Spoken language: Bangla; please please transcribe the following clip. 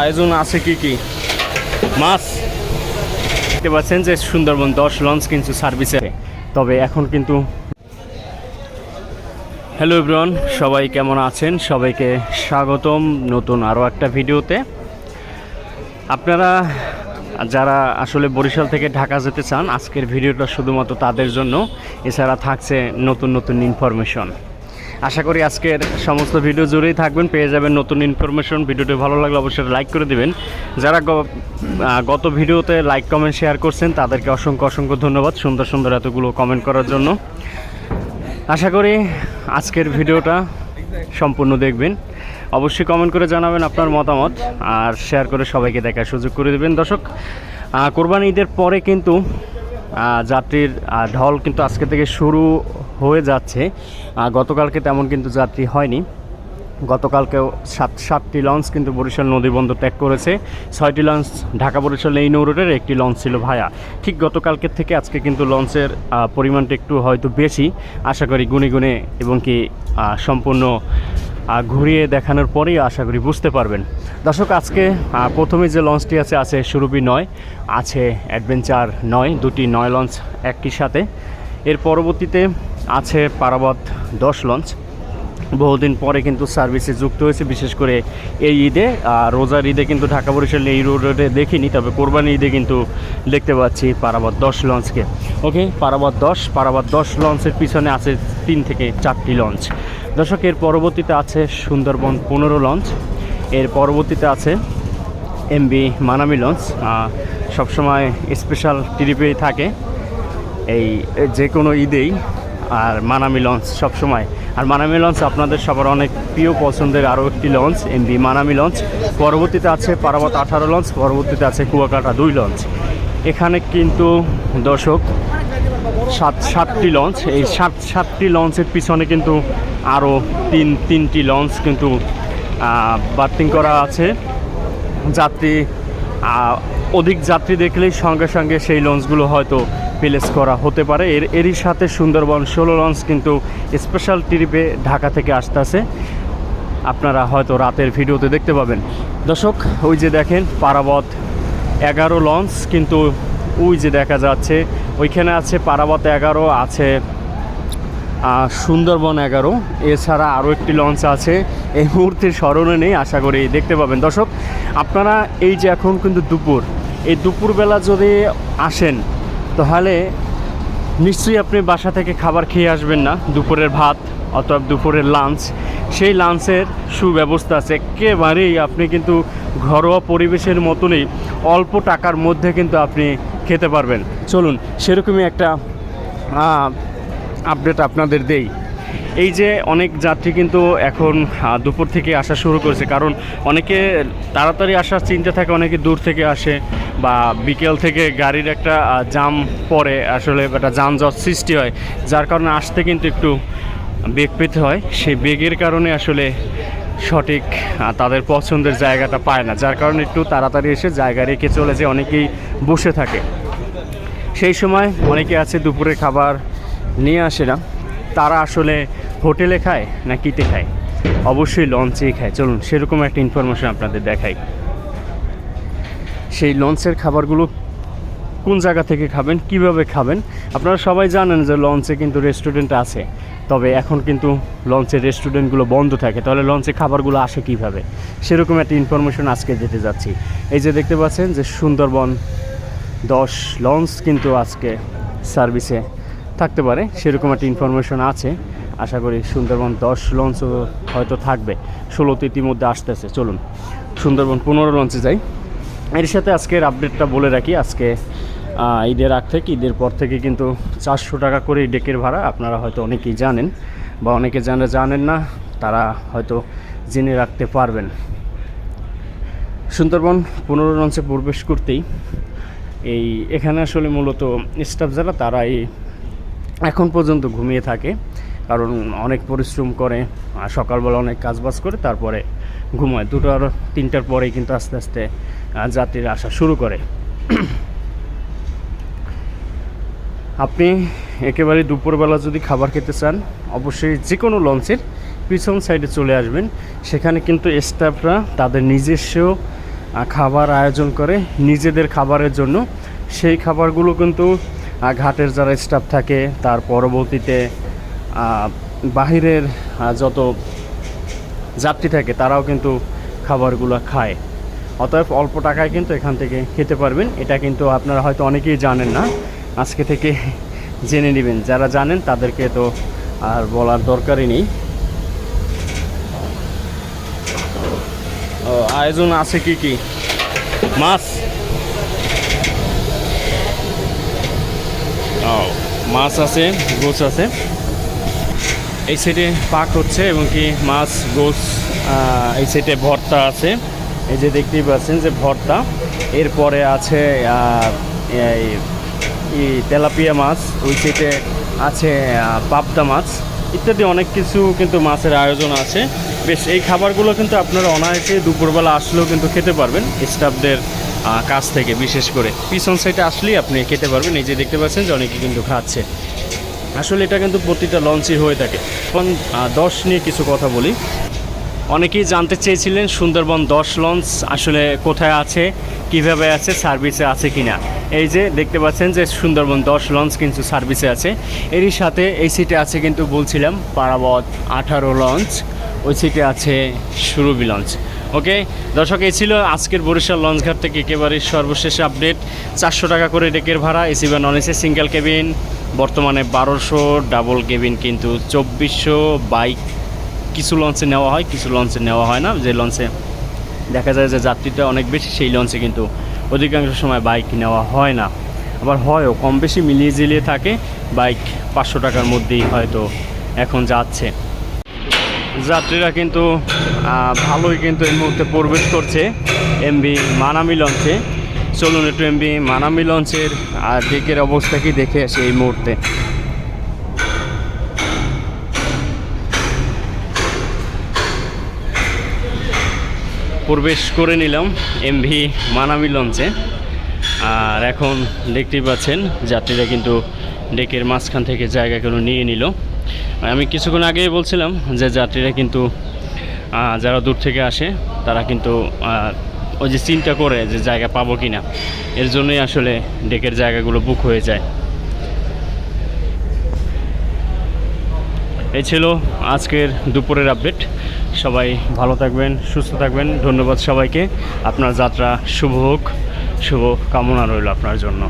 আয়োজন আছে কি কি? মাছ। দেখতে পাচ্ছেন যে সুন্দরবন দশ লঞ্চ কিন্তু সার্ভিসে। তবে এখন কিন্তু হ্যালো এভরিওয়ান সবাই কেমন আছেন? সবাইকে স্বাগতম নতুন আরও একটা ভিডিওতে। আপনারা যারা আসলে বরিশাল থেকে ঢাকা যেতে চান, আজকের ভিডিওটা শুধুমাত্র তাদের জন্য। এছাড়া থাকছে নতুন নতুন ইনফরমেশন আশা করি আজকের সমস্ত ভিডিও জুড়েই থাকবেন, পেয়ে যাবেন নতুন ইনফরমেশন ভিডিওটি ভালো লাগলে অবশ্যই লাইক করে দিবেন। যারা গত ভিডিওতে লাইক কমেন্ট শেয়ার করছেন, তাদেরকে অসংখ্য অসংখ্য ধন্যবাদ সুন্দর সুন্দর এতগুলো কমেন্ট করার জন্য। আশা করি আজকের ভিডিওটা সম্পূর্ণ দেখবেন। অবশ্যই কমেন্ট করে জানাবেন আপনার মতামত আর শেয়ার করে সবাইকে দেখার সুযোগ করে দেবেন। দর্শক কোরবানি ঈদের পরে কিন্তু যাত্রীর ঢল কিন্তু আজকে থেকে শুরু হয়ে যাচ্ছে। গতকালকে তেমন কিন্তু যাত্রী হয়নি। গতকালকেও সাত, সাতটি লঞ্চ কিন্তু বরিশাল নদীবন্দর ত্যাগ করেছে। ছয়টি লঞ্চ ঢাকা বরিশাল এই নৌরোডের একটি লঞ্চ ছিল ভায়া। ঠিক গতকালকের থেকে আজকে কিন্তু লঞ্চের পরিমাণটা একটু হয়তো বেশি। আশা করি গুনে গুনে এবং কি সম্পূর্ণ ঘুরিয়ে দেখানোর পরেই আশা করি বুঝতে পারবেন। দর্শক, আজকে প্রথমে যে লঞ্চটি আছে আছে সুরভি নয়, আছে অ্যাডভেঞ্চার নয়, দুটি নয় লঞ্চ একই সাথে। এর পরবর্তীতে আছে পারাবত দশ লঞ্চ। বহুদিন পরে কিন্তু সার্ভিসে যুক্ত হয়েছে, বিশেষ করে এই ঈদে। আর রোজার ঈদে কিন্তু ঢাকা বরিশাল এই রোডে দেখিনি, তবে কোরবানি ঈদে কিন্তু দেখতে পাচ্ছি পারাবাদ দশ লঞ্চকে। ওকে পারাবাদ দশ পারাবাদ দশ লঞ্চের পিছনে আছে তিন থেকে চারটি লঞ্চ। দর্শক, এর পরবর্তীতে আছে সুন্দরবন পনেরো লঞ্চ। এর পরবর্তীতে আছে এমবি মানামি লঞ্চ। সবসময় স্পেশাল ট্রিপেই থাকে। এই যে কোনো ঈদেই আর মানামি লঞ্চ সবসময়। আর মানামি লঞ্চ আপনাদের সবার অনেক প্রিয় পছন্দের আরও একটি লঞ্চ, এমবি মানামি লঞ্চ। পরবর্তীতে আছে পারাবত আঠারো লঞ্চ, পরবর্তীতে আছে কুয়াকাটা দুই লঞ্চ। এখানে কিন্তু দর্শক, সাত, সাতটি লঞ্চ। এই সাত, সাতটি লঞ্চের পিছনে কিন্তু আরও তিন, তিনটি লঞ্চ কিন্তু বার্থিং করা আছে। যাত্রী অধিক যাত্রী দেখলেই সঙ্গে সঙ্গে সেই লঞ্চগুলো হয়তো প্লেস করা হতে পারে। এর, এরই সাথে সুন্দরবন ষোলো লঞ্চ কিন্তু স্পেশাল ট্রিপে ঢাকা থেকে আসতেছে আপনারা হয়তো রাতের ভিডিওতে দেখতে পাবেন। দর্শক, ওই যে দেখেন, পারাবত এগারো লঞ্চ, কিন্তু ওই যে দেখা যাচ্ছে, ওইখানে আছে পারাবত এগারো, আছে সুন্দরবন এগারো। এছাড়া আরও একটি লঞ্চ আছে। এই মুহূর্তে স্মরণে নেই, আশা করি দেখতে পাবেন। দর্শক, আপনারা এই যে এখন কিন্তু দুপুর, এই দুপুরবেলা যদি আসেন তাহলে নিশ্চয়ই আপনি বাসা থেকে খাবার খেয়ে আসবেন না, দুপুরের ভাত অথবা দুপুরের লাঞ্চ সেই লাঞ্চের সুব্যবস্থা আছে। একেবারেই আপনি কিন্তু ঘরোয়া পরিবেশের মতনই অল্প টাকার মধ্যে কিন্তু আপনি খেতে পারবেন। চলুন, সেরকমই একটা আপডেট আপনাদের দেই। এই যে অনেক যাত্রী কিন্তু এখন দুপুর থেকে আসা শুরু করেছে। কারণ অনেকে তাড়াতাড়ি আসার চিন্তা থাকে, অনেকে দূর থেকে আসে বা বিকেল থেকে গাড়ির একটা জাম পড়ে, আসলে একটা যানজট সৃষ্টি হয়, যার কারণে আসতে কিন্তু একটু বেগ পেতে হয়। সেই বেগের কারণে আসলে সঠিক তাদের পছন্দের জায়গাটা পায় না, যার কারণে একটু তাড়াতাড়ি এসে জায়গা রেখে চলে যে অনেকেই বসে থাকে। সেই সময় অনেকে আছে দুপুরে খাবার নিয়ে আসে না। তারা আসলে হোটেলে খায় না কিতে খায়? অবশ্যই লঞ্চেই খায়। চলুন, সেরকম একটা ইনফরমেশন আপনাদের দেখাই। সেই লঞ্চের খাবারগুলো কোন জায়গা থেকে খাবেন, কীভাবে খাবেন? আপনারা সবাই জানেন যে লঞ্চে কিন্তু রেস্টুরেন্ট আছে। তবে এখন কিন্তু লঞ্চের রেস্টুরেন্টগুলো বন্ধ থাকে। তাহলে লঞ্চে খাবারগুলো আসে কীভাবে? সেরকম একটা ইনফরমেশন আজকে দিতে যাচ্ছি। এই যে দেখতে পাচ্ছেন যে সুন্দরবন দশ লঞ্চ কিন্তু আজকে সার্ভিসে থাকতে পারে, সেরকম একটা ইনফরমেশন আছে। আশা করি সুন্দরবন দশ লঞ্চও হয়তো থাকবে। ষোলোতে ইতিমধ্যে আসতেছে, চলুন। সুন্দরবন পনেরো লঞ্চে যাই। এর সাথে আজকের আপডেটটা বলে রাখি, আজকে ঈদের আগ থেকে, ঈদের পর থেকে কিন্তু চারশো টাকা করে ডেকের ভাড়া, আপনারা হয়তো অনেকেই জানেন বা অনেকে জানে জানেন না, তারা হয়তো জেনে রাখতে পারবেন। সুন্দরবন পনেরো লঞ্চে প্রবেশ করতেই এই এখানে আসলে মূলত স্টাফ যারা তারা এই এখন পর্যন্ত ঘুমিয়ে থাকে, কারণ অনেক পরিশ্রম করে, আর সকালবেলা অনেক কাজবাজ করে, তারপরে ঘুমায়। দুটো আর তিনটার পরেই কিন্তু আস্তে আস্তে যাত্রীরা আসা শুরু করে। আপনি একেবারে দুপুরবেলা যদি খাবার খেতে চান, অবশ্যই যে কোনো লঞ্চের পিছন সাইডে চলে আসবেন। সেখানে কিন্তু স্টাফরা তাদের নিজস্ব খাবার আয়োজন করে, নিজেদের খাবারের জন্য। সেই খাবারগুলো কিন্তু ঘাটের যারা স্টাফ থাকে, তার পরবর্তীতে বাহিরের যত যাত্রী থাকে, তারাও কিন্তু খাবারগুলো খায়। অতএব অল্প টাকায় কিন্তু এখান থেকে খেতে পারবেন। এটা কিন্তু আপনারা হয়তো অনেকেই জানেন না। আজকে থেকে জেনে নেবেন। যারা জানেন, তাদেরকে তো আর বলার দরকারই নেই। আয়োজন আছে কি কি? মাছ। মাছ আছে, গোছ আছে। এই সাইডে পাক হচ্ছে এবং কি মাছ গোস এই সাইডে ভর্তা আছে। এই যে দেখতেই পাচ্ছেন যে ভর্তা। এরপরে আছে এই তেলাপিয়া মাছ, ওই সাইডে আছে পাবদা মাছ। ইত্যাদি অনেক কিছু কিন্তু মাছের আয়োজন আছে। বেশ, এই খাবারগুলো কিন্তু আপনারা অনায়াসে দুপুরবেলা আসলেও কিন্তু খেতে পারবেন। স্টাফদের কাছ থেকে, বিশেষ করে। পিছন সাইডে আসলেই আপনি খেতে পারবেন। এই যে দেখতে পাচ্ছেন যে অনেকে কিন্তু খাচ্ছে। আসলে এটা কিন্তু প্রতিটা লঞ্চই হয়ে থাকে। এখন দশ নিয়ে কিছু কথা বলি। অনেকেই জানতে চেয়েছিলেন সুন্দরবন দশ লঞ্চ আসলে কোথায় আছে, কীভাবে আছে সার্ভিসে আছে কিনা। এই যে দেখতে পাচ্ছেন যে সুন্দরবন দশ লঞ্চ কিন্তু সার্ভিসে আছে। এরই সাথে এই সিটে আছে কিন্তু বলছিলাম, পারাবত আঠারো লঞ্চ ওই সিটে আছে সুরভি লঞ্চ ওকে? দর্শক, এই ছিল আজকের বরিশাল লঞ্চঘাট থেকে একেবারে সর্বশেষ আপডেট। চারশো টাকা করে ডেকের ভাড়া, এসি বা নন এসি সিঙ্গেল কেবিন বর্তমানে বারোশো ডাবল কেবিন কিন্তু চব্বিশশো বাইক কিছু লঞ্চে নেওয়া হয়, কিছু লঞ্চে নেওয়া হয় না। যে লঞ্চে দেখা যায় যে যাত্রীটা অনেক বেশি, সেই লঞ্চে কিন্তু অধিকাংশ সময় বাইক নেওয়া হয় না। আবার হয়ও, কম বেশি মিলিয়ে জিলিয়ে থাকে বাইক পাঁচশো টাকার মধ্যেই হয়তো এখন যাচ্ছে। যাত্রীরা কিন্তু ভালোই কিন্তু এই মুহূর্তে প্রবেশ করছে এমবি মানামি লঞ্চে। চলুন একটু এমবি মানামি লঞ্চের ডেকের অবস্থা কি দেখে আসি এই মুহূর্তে। প্রবেশ করে নিলাম এমভি মানামি লঞ্চে। আর এখন দেখতেই পাচ্ছেন, যাত্রীরা কিন্তু ডেকের মাঝখান থেকে জায়গাগুলো নিয়ে নিল। আমি কিছুক্ষণ আগেই বলছিলাম যে যাত্রীরা কিন্তু যারা দূর থেকে আসে, তারা কিন্তু ওই যে চিন্তা করে যে জায়গা পাবো কি না এর জন্যই আসলে ডেকের জায়গাগুলো বুক হয়ে যায়। এই ছিল আজকের দুপুরের আপডেট সবাই ভালো থাকবেন, সুস্থ থাকবেন। ধন্যবাদ সবাইকে। আপনার যাত্রা শুভ হোক, শুভ কামনা রইল আপনার জন্য।